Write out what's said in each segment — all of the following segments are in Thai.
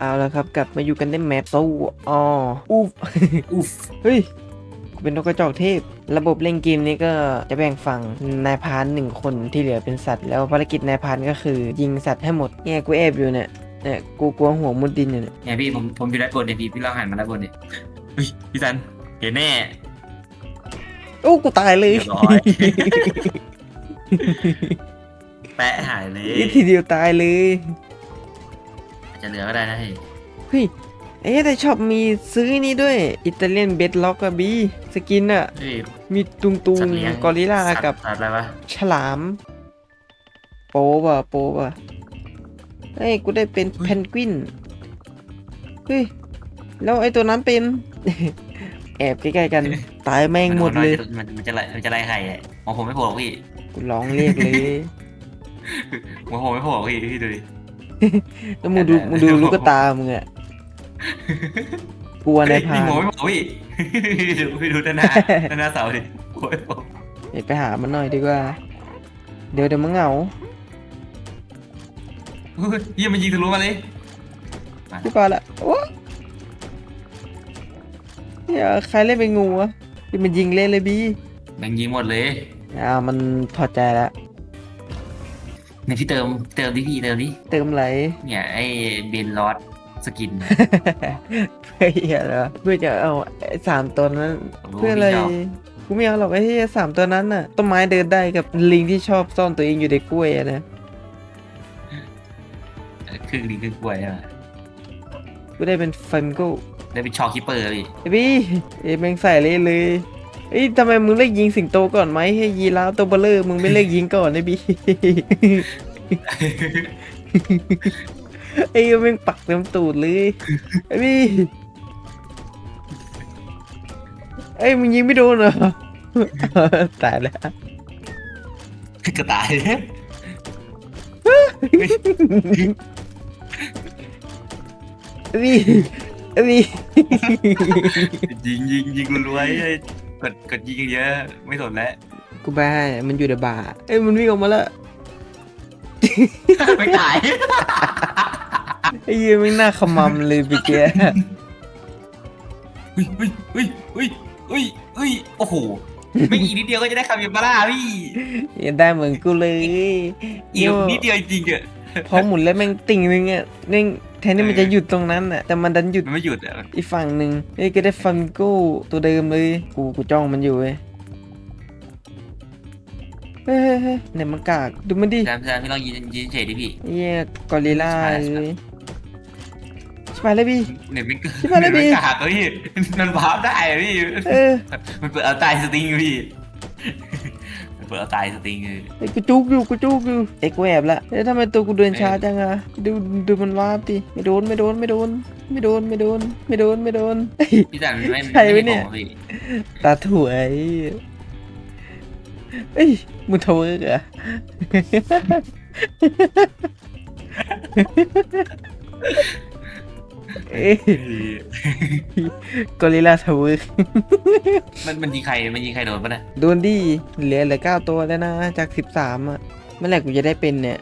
เอาละครับ กลับมาอยู่กันในแมปโซอ๋ออูฟอุฟเฮ้ยกูเป็นนกกระจอกเทพ ระบบเล่นเกมนี้ก็จะแบ่งฝั่งนายพรานหนึ่งคนที่เหลือเป็นสัตว์ แล้วภารกิจนายพรานก็คือ ยิงสัตว์ให้หมดเนี่ยกูแอบอยู่เนี่ยเนี่ยกูกลัวหัวมุดดินอยู่เนี่ยเนี่ยพี่ผมผมอยู่ด้านบนเนี่ยพี่พี่ลองหันมาด้านบนเนี่ยเฮ้ยพี่ซันเห็นแน่โอ้กูตายเลยเรียบร้อยแปะหายเลยอีกทีเดียวตายเลยอา จจะเหลือก็ได้นะพี่เฮ้ยเอ๊ะแต่ชอบมีซื้อนี่ด้วยอิตาเลียนเบดล็อกอะบีสกินอะเฮ้ย มีตุงตุงสัตว์เลี้ยง กอริลลาสัตว์กับสัตว์อะไรวะฉลาม โปว่ะโปว่ะเฮ้ยกูได้เป็นเพนกวินเฮ้ยแล้วไอ้ตัวนั้นเป็น แอบใกล้ๆกัน ตายแม่งหมดเลย มันมันจะไล่มันจะไล่ใครอะมองผมไม่โผล่หรอกพี่กูร้องเรียกเลยมองผมไม่โผล่หรอกพี่พี่ดูดิ แล้วมึงดูมึงดูลูกตามึงอะกลัวในายพราพี่นมองไม่โผล่พี่พี่ดูพี่ดูด้านหน้าด้านหน้าเสาดิโอ้ยโผล่เดี๋ยวไปหามันหน่อยดีกว่า เดี๋ยวเดี๋ยวมันเหงาเฮ้ยเยี่ยมมันยิงทะลุมาเลยพี่ปาละโอ้เนี่ยใครเล่นเป็นงูวะที่มันยิงเล่นเลยบีแม่งยิงหมดเลยอ่ามันพอใจแล้ว เนี่ยพี่เติมเติมดิพี่เติมดิเติมไหลเนี่ยไอ้เบนลอสสกินเนี่ยเพื่อเหี้ยเหรอเพื่อจะเอาไอ้สามตัวนั้น เพื่ออะไรกูไม่เอาหรอกไอ้ที่สามตัวนั้นน่ะต้นไม้เดินได้กับลิงที่ชอบซ่อนตัวเองอยู่ในกล้วยอะนะครึ่งดีครึ่งกล้วยอะกูได้เป็นฟันโก้ได้เป็นชอคิปเปอร์พี่ไอ้พี่เอ้ยแม่งใส่เลยเลย เอ้ยทำไมมึงเลิกยิงสิงโตก่อนไหมให้ยีราฟตัวเบลเลอร์มึงไม่เลิกยิงก่อนไอ้พี่ไอ้แม่งปักเต็มตูดเลยไอ้พี่เอ้ยมึงยิงไม่โดนเหรอตายแล้วกระต่ายพี่พี่ยิงยิงยิงรัวๆไอ้ กดกดยิงเยอะ ไม่สนแล้วกูบ้ามันอยู่ในบาร์เอ้ยมันวิ่งออกมาแล้วไม่ตายไอ้เหี้ยไม่งน่าขมำเลยพี่แกเฮ้ยเฮ้ยเฮ้ยเฮ้ยเฮ้ยเฮ้ยโอ้โหไม่อีกนิดเดียวก็จะได้คาเมบาร่าพี่อย่าได้เหมือนกูเลยอีกนิดเดียวจริงๆอะพอหมุนแล้วแม่งติ่งนึงอะแม่ง แทนที่มันจะหยุดตรงนั้นอะแต่มันดันหยุดมันไม่หยุดอะอีกฝั่งหนึ่งเอ้ยก็ได้ฟันโก้ตัวเดิมเลยกูกูจ้องมันอยู่เว้ยเฮ้ยเฮ้ยเฮ้ยไหนมันกากดูมันดิแซมแซมพี่ลองยิงยิงเฉยดิพี่ไอ้เหี้ยกอริลลาใช่ใช่ เลยชิบหายแล้วพี่ เนี่ยมันชิบหายแล้วพี่มันกากเลยพี่มันวาร์ปได้อะพี่ เออมันเปิดเอาตายสติงอยู่พี่มัน เปิดเอาตายสติงเลยไอ้กูจุกอยู่กูจุกอยู่ไอ้กูแอบละเอ้ยทำไมตัวกูเดินช้าจังอะดูดูมันวาบดิไม่โดนไม่โดนไม่โดน ไม่โดนไม่โดน ไม่โดนไม่โดนเอ้ยพี่จันไม่ใครไม่วะเนี่ยบอกพี่ตาถวยเอ้ยมึงทเวิร์กเหรอเอ้ย กอริลลาทเวิร์กมันมันยิงใครมันยิงใครโดนปะเนี่ยโดนดิเหลือเหลือเก้าตัวแล้วนะ จากสิบสามอะเมื่อไหร่กูจะได้เป็นเนี่ย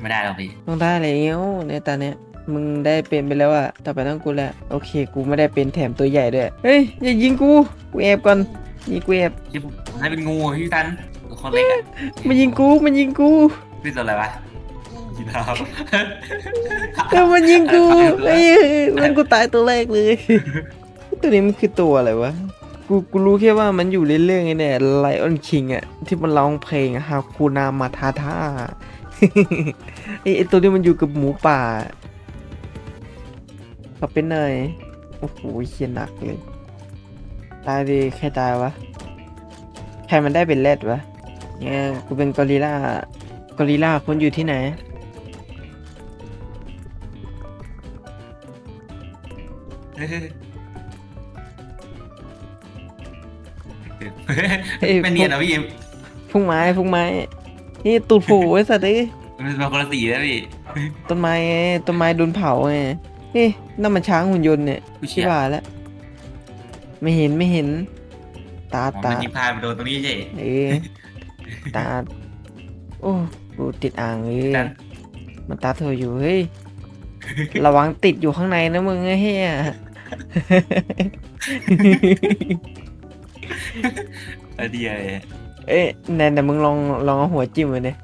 ไม่ได้หรอกพี่ต้องได้แล้วในตอนเนี้ยมึงได้เป็นไปแล้วอะต่อไปต้องกูแล้วโอเค กูไม่ได้เป็นแถมตัวใหญ่ด้วย เฮ้ย อย่ายิงกู กูแอบก่อนยิงกูแอบที่ผมให้เป็นงูอะพี่จันคนเล็กอะมันยิงกูมันยิงกู พี่ตัวอะไรวะ ยีราฟเออมันยิงกูไอ้ยมันกูตายตัวแรกเลย ตัวนี้มันคือตัวอะไรวะ กูกูรู้แค่ว่ามันอยู่เรื่องไอ้เนี่ยไลออนคิงอะที่มันร้องเพลงฮาคูนามาทาท่าไอ้ตัวนี้มันอยู่กับหมูป่าเขาเป็นไงโอ้โหเขียนหนักเลย ตายดิใครตายวะ ใครมันได้เป็นแรดวะเนี่ยกูเป็นกอริลลากอริลลาคนอยู่ที่ไหน เฮ้ยไม่เนียนนะพี่พุ่งไม้พุ่งไม้ นี่ตูดโผล่ไอ้สัตว์เอ้ยมันเป็นคนละสีนะพี่ต้นไม้ไงต้นไม้โดนเผาไงเฮ้ยนั่นมันช้างหุ่นยนต์เนี่ยผู้เชี่ชิยวบหายแล้ว ไม่เห็นไม่เห็น ตาอ๋อตามันยิงพลาดไปโดนตรงนี้ใช่เอ้ยตา โอ้กูติดอ่างเลยจันมันตาเธออยู่เฮ้ย ระวังติดอยู่ข้างในนะมึงไอ้เฮีย ไอเดียเลยเอ๊ะแนนแต่มึงลองลองเอาหัวจิ้มมาเนี่ย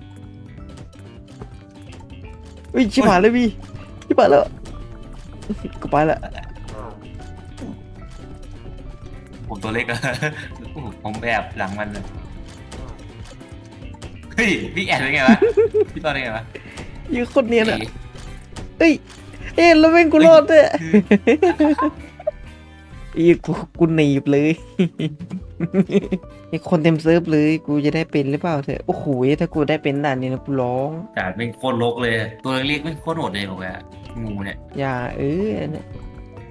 อุ้ยชิบหายเลยพี่ชิบหายแล้วกูไปละผมตัวเล็กอะผมแบบหลังมันเลยเฮ้ยพี่แอดเป็นไงวะพี่ตอนเป็นไงวะยืนโคตรเนียนอะเอ้ย เอ๊ะแล้วแม่งกูรอดด้วยอีกูกูหนีบเลยไอคนเต็มเซิร์ฟเลยกูจะได้เป็นหรือเปล่าเถอะโอ้โหถ้ากูได้เป็นด่านนี้นะกูร้องจ่าเป็นโคตรลกเลย ตัวเล็กๆไม่โคตรโหดเลยบอกเลยอะงูเนี่ยอย่าเออเนี่ย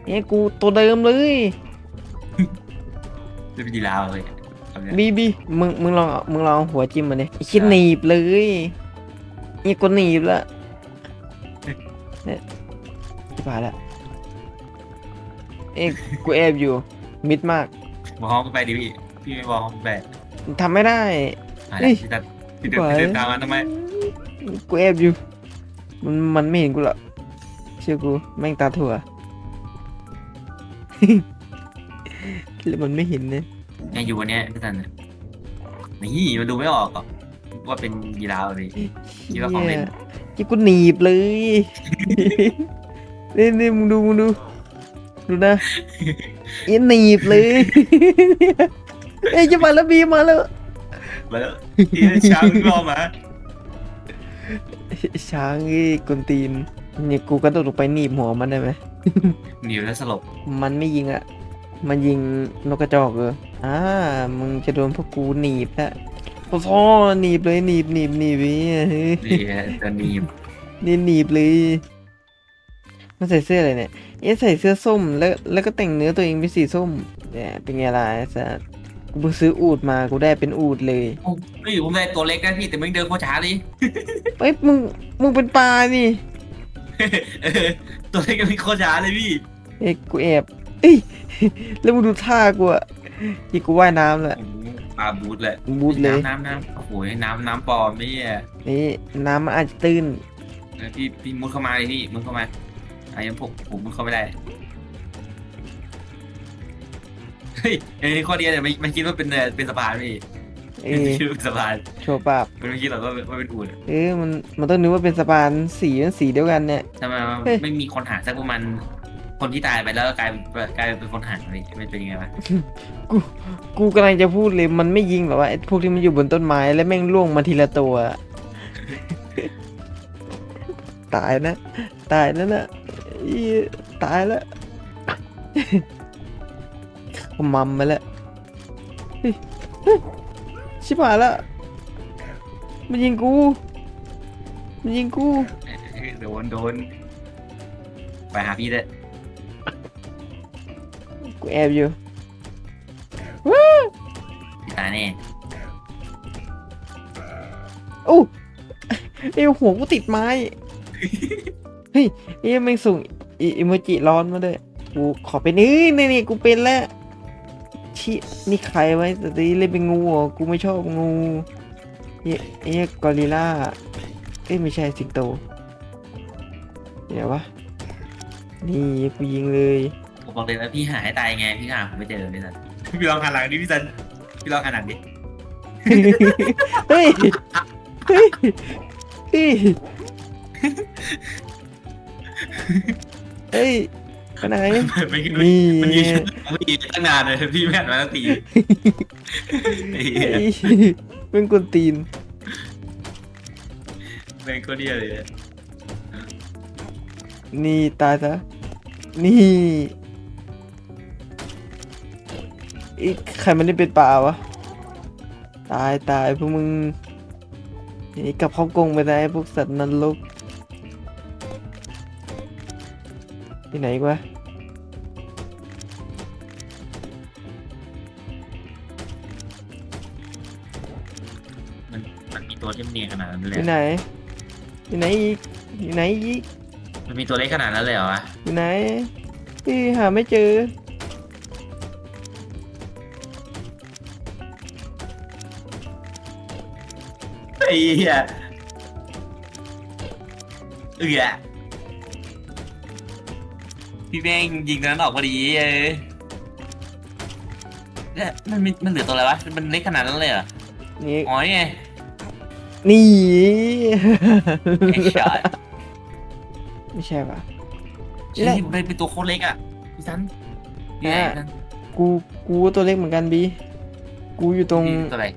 เนี่ยกูตัวเดิมเลยเป็นยีราฟเลยทำเนี่ยบีบีมึงมึงลองเอามึงลองเอาหัวจิ้มมาเนี่ยไอ้คิดหนีบเลยนี่กูหนีบละ เนี่ยที่ผ่านละเอ้ยกูแอบอยู่ มิดมากมองห้องไปดิพี่พี่ไม่มองห้องไปทำไม่ได้ อะเฮ้ย พี่ตัดพี่เดินพี่เดินตามมาทำไมกูแอบอยู่ มันมันไม่เห็นกูหรอกเชื่อกูแม่งตาถั่ว แล้วมันไม่เห็นเนี่ยยังอยู่วันเนี้ยพี่ตันนี่มันดูไม่ออกหรอกว่าเป็นยีราฟเลย คิดว่าของเล่นที่กูหนีบเลย นี่นี่มึงดูมึงดู ดูนะอีหนีบเลยเอ้ยจะมาแล้วบีมาแล้วมาแล้วที่ช้างรอมาช้างไอ้กวนตีนนี่กูกระโดดลงไปหนีบหัวมันได้ไหมหนีแล้วสลบมันไม่ยิงอะ มันยิงนกกระจอกเอออ่ามึงจะโดนพวกกูหนีบละพอพอหนีบเลยหนีบหนีบหนีบนี่เฮ้ยนี่จะหนีบนี่หนีบเลย มันใส่เสื้ออะไรเนี่ยเอ๊ะใส่เสื้อส้มแล้วแล้วก็แต่งเนื้อตัวเองเป็นสีส้มเนี่ยเป็นไงล่ะไอ้สัสกูเพิ่งซื้ออูดมากูได้เป็นอูดเลยโอ้เฮ้ยผมได้ตัวเล็กนะพี่แต่มึงเดินโคตรช้าเลยเอ้ยมึงมึงเป็นปลานี่เออตัวเล็กก็มีโคตรช้าเลยพี่เอ้ยกูแอบเอ้ย แล้วมึงดูท่ากูอะที่กูว่ายน้ำแหละโอ้โหปลาบูทเลยบูดเลยน้ำน้ำน้ำโอ้โหน้ำน้ำปลอมนี่อะนี่น้ำมันอาจจะตื้นเออพี่พี่มุดเข้ามาเลยพี่มุดเข้ามา ไอ้ยังผมผมมุดเข้าไม่ได้ เฮ้ยไอ้นี่ข้อดีเนี่ยไม่ไม่คิดว่าเป็นเอ่อเป็นสะพานพี่เอไม่อคิดว่าเป็นสะพานโชว์ปราบมันไม่คิดหรอกว่าว่าเป็นอู่นเออมันมันต้องนึกว่าเป็นสะพานสีมันสีเดียวกันเนี่ย ทำไมเฮ้ย ไม่มีคนหาสักประมาณคนที่ตายไปแล้วก็กลายเป็นกลายเป็นคนหาเลยมันเป็นยังไงวะกูกูกำลังจะพูดเลยมันไม่ยิงหรอวะไอ้พวกที่มันอยู่บนต้นไม้แล้วแม่งล่วงมาทีละตัว ตายนะ ตายแล้วนะ อีตายแล้วขมัมมาแล้วเฮ้ยเฮ้ยชิบหายแล้วมันยิงกู มันยิงกูเอ้ยโดนโดน ไปหาพี่เลยกูแอบอยู่พี่ตายแน่โอ้เอ้ยหัวกูติดไม้ เฮ้ยเอ้ยแม่งส่งอิอิโมจิร้อนมาด้วยกูขอเป็นนี่นี่นี่กูเป็นแล้วชินี่ใครไว้แต่ตีเล่นเป็นงูเหรอกูไม่ชอบงูเอ้ยเอ้ยกอริลล่าเอ้ยไม่ใช่สิงโตเดี๋ยววะนี่กูยิงเลยผมบอกเลยว่าพี่หาให้ตายไงพี่หาผมไม่เจอพี่สันพี่ลองหันหลังดิพี่สันพี่ลองหันหลังดิเฮ้ยเฮ้ยเฮ้ย เฮ้ยไปไหนไม่คิดนี่ มันยืนมันยืนตั้งนานเลยพี่ไม่หันมาสักทีไอ้เหี้ยเฮ้ยเป็นกวนตีน แม่งก็เดียเลยนี่ตายซะ นี่ อีกใครมันได้เป็นป่าวะ ตายตายพวกมึงนี่กลับฮ่องกงไปได้พวกสัตว์นรก ที่ไหนวะมันมันมีตัวที่มันเนียนขนาดนั้นเลยที่ไหน ที่ไหนอีกที่ไหนอีกมันมีตัวเล็กขนาดนั้นเลยเหรอวะที่ไหนพี่หาไม่เจอ ไอ้เหี้ยเอือ พี่แม่งยิงนั้นออกพอดีเออเนี่ยมันมีมันเหลือตัวอะไรวะ มันเล็กขนาดนั้นเลยเหรอนี่ อ๋อนี่ไงนี่ ไอ้ช็อตไม่ใช่ปะที่มันเป็นตัวโคตรเล็กอะพี่ซันพี่ไหนพี่ซันกูกูตัวเล็กเหมือนกันบี กูอยู่ตรง พี่ตัวอะไร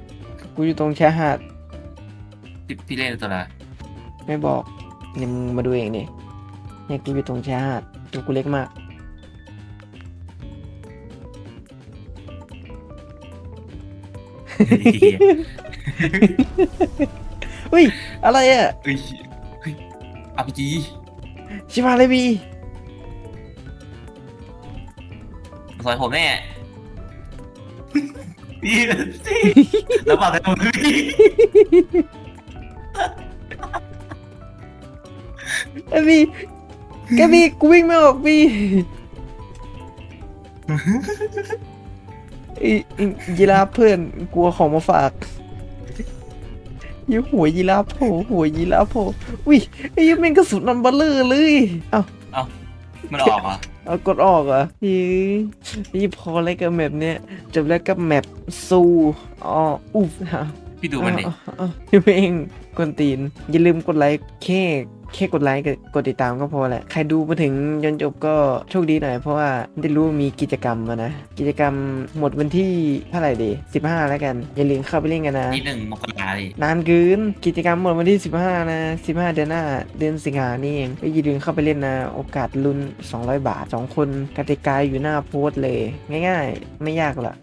กูอยู่ตรงชายหาดพี่พี่เล่นตัวอะไรไม่บอกเนี่ยมึงมาดูเองดิเนี่ยกูอยู่ตรงชายหาด ตัวกูเล็กมาก เฮ้ย อะไรอะเฮ้ยเฮ้ยอาร์พีจีชิบหายเลยบีสอยผมแน่พี่แล้วบอกแต่ผมพี่ไอ้บี แกบีกูวิ่งไม่ออกบีไอ้ไอ้ยีราฟเพื่อนกลัวของมาฝากยี่หัวยีราฟโผล่หัวยีราฟโผล่อุ้ยไอ้ยี่แม่งกระสุนนันเบลเลอร์เลยเอ้ามันออกเหรอเอากดออกเหรอยี่ยี่พอแล้วกับแมปเนี้ยจบแล้วกับแมปซูอ๋ออุ๊บฮะพี่ดูมันดิอ้าวอ้าวพี่เองกวนตีน อย่าลืมกดไลค์แค่ แค่กดไลค์กับกดติดตามก็พอแหละ ใครดูมาถึงจนจบก็โชคดีหน่อยเพราะว่าได้รู้ว่ามีกิจกรรมมานะ กิจกรรมหมดวันที่เท่าไหร่ดี15 แล้วกัน อย่าลืมเข้าไปเล่นกันนะนี่หนึ่งมกราดินานเกินกิจกรรมหมดวันที่ 15 นะ 15 เดือนหน้าเดือนสิงหานี่เองก็อย่าลืมเข้าไปเล่นนะ โอกาสลุ้น200 บาท 2 คนกติกาอยู่หน้าโพสต์เลย ง่าย ๆ ไม่ยากหรอก